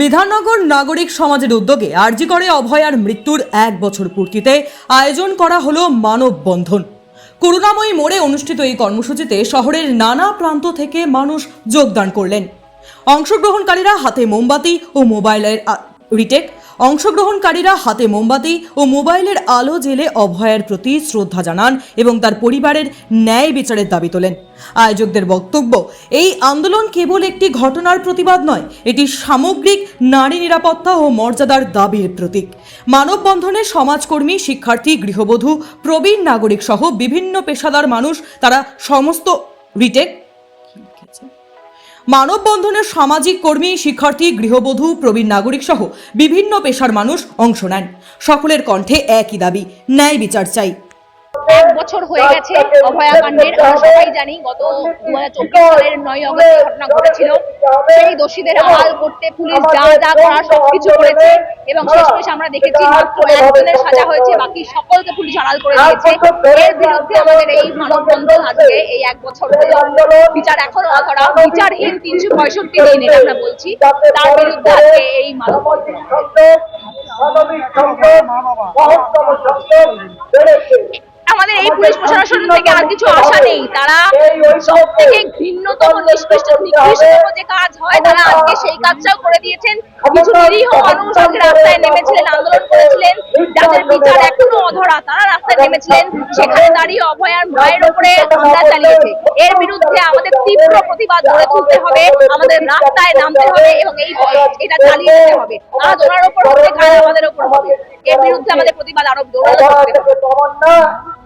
বিধাননগর নাগরিক সমাজের উদ্যোগে আরজি করে অভয়ার মৃত্যুর এক বছর পূর্তিতে আয়োজন করা হলো মানববন্ধন করুণাময়ী মোড়ে অনুষ্ঠিত এই কর্মসূচিতে শহরের নানা প্রান্ত থেকে মানুষ যোগদান করলেন অংশগ্রহণকারীরা হাতে মোমবাতি ও মোবাইলের রিটেক অংশগ্রহণকারীরা হাতে মোমবাতি ও মোবাইলের আলো জেলে অভয়ের প্রতি শ্রদ্ধা জানান এবং তার পরিবারের ন্যায় বিচারের দাবি তোলেন আয়োজকদের বক্তব্য এই আন্দোলন কেবল একটি ঘটনার প্রতিবাদ নয় এটি সামগ্রিক নারী নিরাপত্তা ও মর্যাদার দাবির প্রতীক মানববন্ধনে সমাজকর্মী শিক্ষার্থী গৃহবধূ প্রবীণ নাগরিক সহ বিভিন্ন পেশাদার মানুষ তারা সমস্ত রিটেক মানববন্ধনে সামাজিক কর্মী শিক্ষার্থী গৃহবধূ প্রবীণ নাগরিক সহ বিভিন্ন পেশার মানুষ অংশ নেন সকলের কণ্ঠে একই দাবি ন্যায় বিচার চাই এক বছর হয়ে গেছে অভয়াকাণ্ডের আমরা সবাই জানি গত দু সালের নয় অগস্ট ঘটনা ঘটেছিল সেই দোষীদের আড়াল করতে পুলিশ যা যা করার সবকিছু করেছে এবং শেষমেশ আমরা দেখেছি মাত্র একজনের সাজা হয়েছে বাকি সকলকে পুলিশ আড়াল করে দিয়েছে এর বিরুদ্ধে আমাদের এই মানববন্ধন আজকে এই এক বছর হয়ে বিচার এখনো করা বিচারহীন তিনশো পঁয়ষট্টি দিন এটা আমরা বলছি তার বিরুদ্ধে আজকে এই মানববন্ধন মানবিক সংকট মহত্তম সংকট বেড়েছে এই পুলিশ প্রশাসন থেকে আর কিছু আশা নেই তারা সব থেকে ঘৃণ্যতম নিষ্কৃষ্ট নিকৃষ্টতম যে কাজ হয় তারা আজকে সেই কাজটাও করে দিয়েছেন কিছু নিরীহ মানুষ আজকে রাস্তায় নেমেছিলেন আন্দোলন করেছিলেন যাদের বিচার এখনো অধরা তারা রাস্তায় নেমেছিলেন সেখানে দাঁড়িয়ে অভয়ার মায়ের উপরে হামলা চালিয়েছে এর বিরুদ্ধে আমাদের তীব্র প্রতিবাদ গড়ে তুলতে হবে আমাদের রাস্তায় নামতে হবে এবং এই এটা চালিয়ে যেতে হবে আজ ওনার উপর হবে কাল আমাদের উপর হবে এর বিরুদ্ধে আমাদের প্রতিবাদ আরো জোরালো হবে